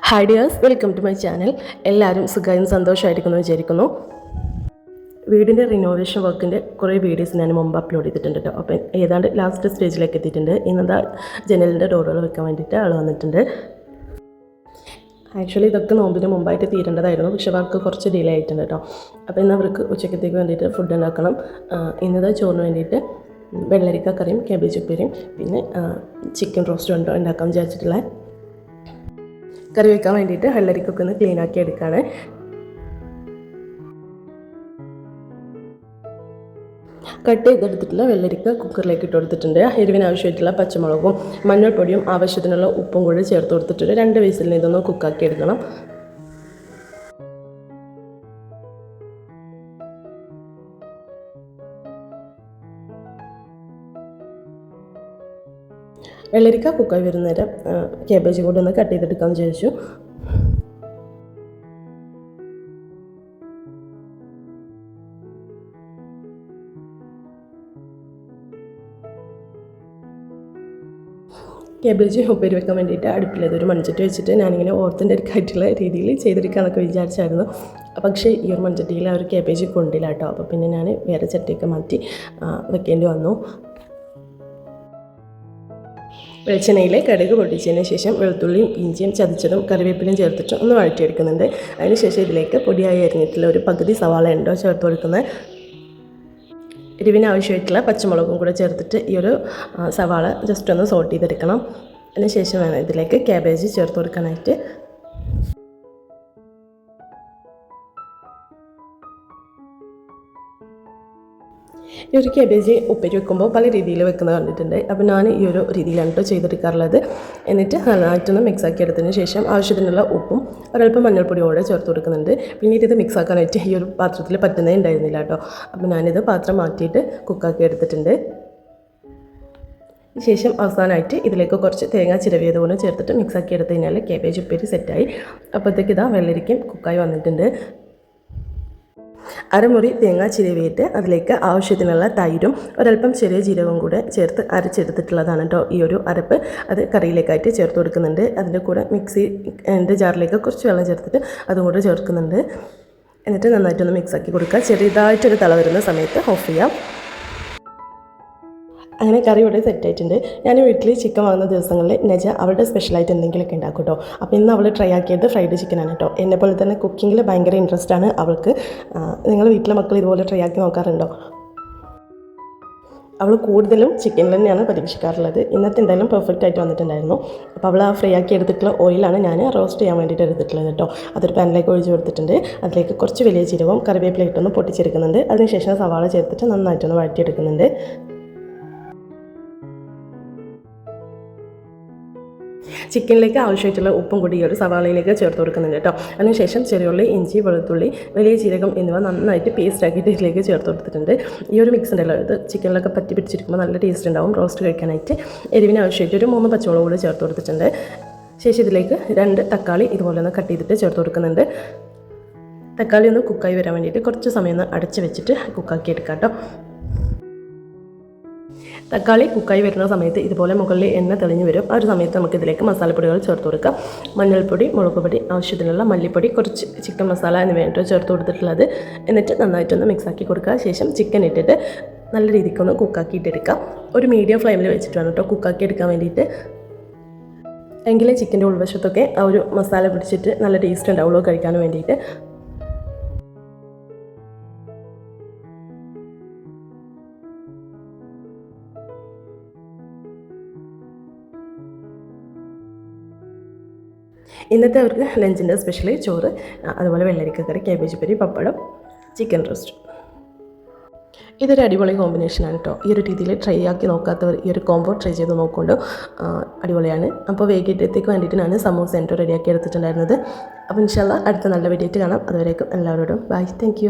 Hi dears welcome to my channel എല്ലാവരും സുഖമായും സന്തോഷമായിരിക്കുന്നു വിചാരിക്കുന്നു. വീടിന്റെ റിനോവേഷൻ വർക്കിന്റെ കുറേ വീഡിയോസ് ഞാൻ മുമ്പ് അപ്ലോഡ് ചെയ്തിട്ടുണ്ട് കേട്ടോ അപ്പം ഏതാണ്ട് ലാസ്റ്റ് സ്റ്റേജിലേക്ക് എത്തിയിട്ടുണ്ട്. ഇന്നതാ ജനലിന്റെ ഡോറുകൾ വെക്കാൻ വേണ്ടിയിട്ട് ആൾ വന്നിട്ടുണ്ട്. ആക്ച്വലി ഇതൊക്കെ നോമ്പിന് മുമ്പായിട്ട് തീരേണ്ടതായിരുന്നു. പക്ഷെ വർക്ക് കുറച്ച് ഡിലേ ആയിട്ടുണ്ട് കേട്ടോ അപ്പോൾ ഇന്ന് അവർക്ക് ഉച്ചക്കത്തേക്ക് വേണ്ടിയിട്ട് ഫുഡ് ഉണ്ടാക്കണം. ഇന്നത്തെ ചോറിന് വേണ്ടിയിട്ട് വെള്ളരിക്ക കറിയും കാബേജ് ഉപ്പേരിയും. പിന്നെ ചിക്കൻ റോസ്റ്റും ഉണ്ടോ ഉണ്ടാക്കാൻ വിചാരിച്ചിട്ടുള്ള കറി വെക്കാൻ വേണ്ടിയിട്ട് വെള്ളരിക്കൊക്കെ ഒന്ന് ക്ലീൻ ആക്കി എടുക്കുകയാണ് കട്ട് ചെയ്തെടുത്തിട്ടുള്ള വെള്ളരിക്ക കുക്കറിലേക്ക് ഇട്ട് കൊടുത്തിട്ടുണ്ട്. എരിവിന് ആവശ്യമായിട്ടുള്ള പച്ചമുളകും മഞ്ഞൾപ്പൊടിയും ആവശ്യത്തിനുള്ള ഉപ്പും കൂടി ചേർത്ത് കൊടുത്തിട്ടുണ്ട്. രണ്ട് വയസ്സിൽ ഇതൊന്ന് കുക്കാക്കി എടുക്കണം. വെള്ളരിക്ക കുക്കായി വരുന്ന നേരം കേബേജ് കൂടി ഒന്ന് കട്ട് ചെയ്തെടുക്കാമെന്ന് വിചാരിച്ചു. കേബേജ് ഉപ്പേരി വെക്കാൻ വേണ്ടിയിട്ട് അടുപ്പിലത് ഒരു മൺചട്ടി വെച്ചിട്ട് ഞാനിങ്ങനെ ഓർത്തിന്റെ ആയിട്ടുള്ള രീതിയിൽ ചെയ്തെടുക്കാമെന്നൊക്കെ വിചാരിച്ചായിരുന്നു. പക്ഷേ ഈ ഒരു മൺചട്ടിയിൽ ആ ഒരു കേബേജ് കൊണ്ടില്ല കേട്ടോ. അപ്പോൾ പിന്നെ ഞാൻ വേറെ ചട്ടിയൊക്കെ മാറ്റി വെക്കേണ്ടി വന്നു. വെളിച്ചെണ്ണയിൽ കടുക് പൊട്ടിച്ചതിന് ശേഷം വെളുത്തുള്ളിയും ഇഞ്ചിയും ചതച്ചതും കറിവേപ്പിലയും ചേർത്തിട്ട് ഒന്ന് വഴറ്റിയെടുക്കുന്നുണ്ട്. അതിനുശേഷം ഇതിലേക്ക് പൊടിയായി അരിഞ്ഞിട്ടുള്ള ഒരു പകുതി സവാള ഉണ്ടോ ചേർത്ത് കൊടുക്കുന്നത് എരിവിന് ആവശ്യമായിട്ടുള്ള പച്ചമുളകും കൂടെ ചേർത്തിട്ട് ഈ ഒരു സവാള ജസ്റ്റ് ഒന്ന് സോട്ട് ചെയ്തെടുക്കണം. അതിനുശേഷം വേണം ഇതിലേക്ക് ക്യാബേജ് ചേർത്ത് കൊടുക്കാനായിട്ട് ഈ ഒരു കേബേജ് ഉപ്പേരി വെക്കുമ്പോൾ പല രീതിയിൽ വെക്കുന്നത് കണ്ടിട്ടുണ്ട്. അപ്പോൾ ഞാൻ ഈ ഒരു രീതിയിലാണ് കേട്ടോ ചെയ്തെടുക്കാറുള്ളത്. എന്നിട്ട് നന്നായിട്ടൊന്ന് മിക്സ് ആക്കി എടുത്തതിന് ശേഷം ആവശ്യത്തിനുള്ള ഉപ്പും ഒരല്പം മഞ്ഞൾപ്പൊടിയും കൂടെ ചേർത്ത് കൊടുക്കുന്നുണ്ട്. പിന്നീട് ഇത് മിക്സ് ആക്കാനായിട്ട് ഈ ഒരു പാത്രത്തിൽ പറ്റുന്നേ ഉണ്ടായിരുന്നില്ല കേട്ടോ. അപ്പോൾ ഞാനിത് പാത്രം മാറ്റിയിട്ട് കുക്കാക്കി എടുത്തിട്ടുണ്ട്. ശേഷം അവസാനമായിട്ട് ഇതിലേക്ക് കുറച്ച് തേങ്ങ ചിരവിയത് കൊണ്ട് ചേർത്തിട്ട് മിക്സ് ആക്കി എടുത്ത് കഴിഞ്ഞാൽ കേബേജ് ഉപ്പേരി സെറ്റായി അപ്പോഴത്തേക്ക് ഇതാ വെള്ളരിക്കും കുക്കായി വന്നിട്ടുണ്ട്. അരമുറി തേങ്ങ ചിരവിയിട്ട് അതിലേക്ക് ആവശ്യത്തിനുള്ള തൈരും ഒരല്പം ചെറിയ ജീരകവും കൂടെ ചേർത്ത് അരച്ചെടുത്തിട്ടുള്ളതാണ് കേട്ടോ ഈ ഒരു അരപ്പ്. അത് കറിയിലേക്കായിട്ട് ചേർത്ത് കൊടുക്കുന്നുണ്ട്. അതിന്റെ കൂടെ മിക്സി എന്റെ ജാറിലേക്ക് കുറച്ച് വെള്ളം ചേർത്തിട്ട് അതും കൂടെ ചേർക്കുന്നുണ്ട്. എന്നിട്ട് നന്നായിട്ടൊന്ന് മിക്സാക്കി കൊടുക്കുക. ചെറിയതായിട്ടൊരു തള വരുന്ന സമയത്ത് ഓഫ് ചെയ്യാം. അങ്ങനെ കറി ഇവിടെ സെറ്റായിട്ടുണ്ട് ഞാൻ വീട്ടിൽ ചിക്കൻ വാങ്ങുന്ന ദിവസങ്ങളിൽ നജ അവളുടെ സ്പെഷ്യലായിട്ട് എന്തെങ്കിലുമൊക്കെ ഉണ്ടാക്കും കേട്ടോ അപ്പോൾ ഇന്ന് അവൾ ട്രൈ ആക്കിയത് ഫ്രൈഡ് ചിക്കനാണ് കേട്ടോ എന്നെ പോലെ തന്നെ കുക്കിങ്ങിൽ ഭയങ്കര ഇൻട്രസ്റ്റ് ആണ് അവൾക്ക്. നിങ്ങൾ വീട്ടിലെ മക്കൾ ഇതുപോലെ ട്രൈ ആക്കി നോക്കാറുണ്ടോ? അവൾ കൂടുതലും ചിക്കനിൽ തന്നെയാണ് പരീക്ഷിക്കാറുള്ളത്. ഇന്നത്തെ എന്തായാലും പെർഫെക്റ്റ് ആയിട്ട് വന്നിട്ടുണ്ടായിരുന്നു. അപ്പോൾ അവൾ ആ ഫ്രൈ ആക്കി എടുത്തിട്ടുള്ള ഓയിലാണ് ഞാൻ റോസ്റ്റ് ചെയ്യാൻ വേണ്ടിയിട്ട് എടുത്തിട്ടുള്ളത് കേട്ടോ അതൊരു പാനിലേക്ക് ഒഴിച്ച് കൊടുത്തിട്ടുണ്ട്. അതിലേക്ക് കുറച്ച് വലിയ ജീരകവും കറിവേപ്പില പൊട്ടിച്ചെടുക്കുന്നുണ്ട്. അതിനുശേഷം സവാള ചേർത്തിട്ട് നന്നായിട്ടൊന്ന് വഴറ്റിയെടുക്കുന്നുണ്ട്. ചിക്കനിലേക്ക് ആവശ്യമായിട്ടുള്ള ഉപ്പും കൂടി ഈ ഒരു സവാളയിലേക്ക് ചേർത്ത് കൊടുക്കുന്നുണ്ട് കേട്ടോ. അതിനുശേഷം ചെറിയുള്ളി ഇഞ്ചി വെളുത്തുള്ളി വലിയ ജീരകം എന്നിവ നന്നായിട്ട് പേസ്റ്റ് ആക്കിയിട്ട് ഇതിലേക്ക് ചേർത്ത് കൊടുത്തിട്ടുണ്ട്. ഈ ഒരു മിക്സ് ഉണ്ടല്ലോ ഇത് ചിക്കനിലൊക്കെ പറ്റി പിടിച്ചിരിക്കുമ്പോൾ നല്ല ടേസ്റ്റ് ഉണ്ടാവും റോസ്റ്റ് കഴിക്കാനായിട്ട്. എരിവിന് ആവശ്യമായിട്ട് ഒരു മൂന്ന് പച്ചമുളക് കൂടി ചേർത്ത് കൊടുത്തിട്ടുണ്ട്. ശേഷം ഇതിലേക്ക് രണ്ട് തക്കാളി ഇതുപോലെ ഒന്ന് കട്ട് ചെയ്തിട്ട് ചേർത്ത് കൊടുക്കുന്നുണ്ട്. തക്കാളി ഒന്ന് കുക്കായി വരാൻ വേണ്ടിയിട്ട് കുറച്ച് സമയം ഒന്ന് അടച്ച് വെച്ചിട്ട് കുക്കാക്കി എടുക്കാം കേട്ടോ. തക്കാളി കുക്കായി വരുന്ന സമയത്ത് ഇതുപോലെ മുകളിൽ എണ്ണ തെളിഞ്ഞു വരും. ആ ഒരു സമയത്ത് നമുക്ക് ഇതിലേക്ക് മസാലപ്പൊടികൾ ചേർത്ത് കൊടുക്കാം മഞ്ഞൾപ്പൊടി മുളക് പൊടി ആവശ്യത്തിനുള്ള മല്ലിപ്പൊടി കുറച്ച് ചിക്കൻ മസാല എന്നിവയായിട്ട് ചേർത്ത് കൊടുത്തിട്ടുള്ളത്. എന്നിട്ട് നന്നായിട്ടൊന്ന് മിക്സാക്കി കൊടുക്കുക. ശേഷം ചിക്കൻ ഇട്ടിട്ട് നല്ല രീതിക്കൊന്ന് കുക്കാക്കിയിട്ടെടുക്കാം ഒരു മീഡിയം ഫ്ലെയിമിൽ വെച്ചിട്ട് വേണം കേട്ടോ കുക്കാക്കി എടുക്കാൻ വേണ്ടിയിട്ട്. എങ്കിലേ ചിക്കന്റെ ഉൾവശത്തൊക്കെ ആ ഒരു മസാല പിടിച്ചിട്ട് നല്ല ടേസ്റ്റ് ഉണ്ടാവുള്ളൂ കഴിക്കാൻ വേണ്ടിയിട്ട്. ഇന്നത്തെ അവർക്ക് ലഞ്ചിന്റെ സ്പെഷ്യൽ ചോറ് അതുപോലെ വെള്ളരിക്ക കറി കേബേജ് പരി പപ്പടം ചിക്കൻ റോസ്റ്റ് ഇതൊരു അടിപൊളി കോമ്പിനേഷനാണ് കേട്ടോ ഈ ഒരു രീതിയിൽ ട്രൈ ആക്കി നോക്കാത്തവർ ഈ ഒരു കോംബോ ട്രൈ ചെയ്ത് നോക്കുകൊണ്ട് അടിപൊളിയാണ്. അപ്പോൾ വൈകിട്ടത്തേക്ക് വേണ്ടിയിട്ടാണ് സമൂസ സെന്റർ റെഡിയാക്കി എടുത്തിട്ടുണ്ടായിരുന്നത്. അപ്പോൾ ഇൻഷാല്ല അടുത്ത നല്ല വീഡിയോ കാണാം. അതുവരേക്കും എല്ലാവരോടും ബൈ താങ്ക്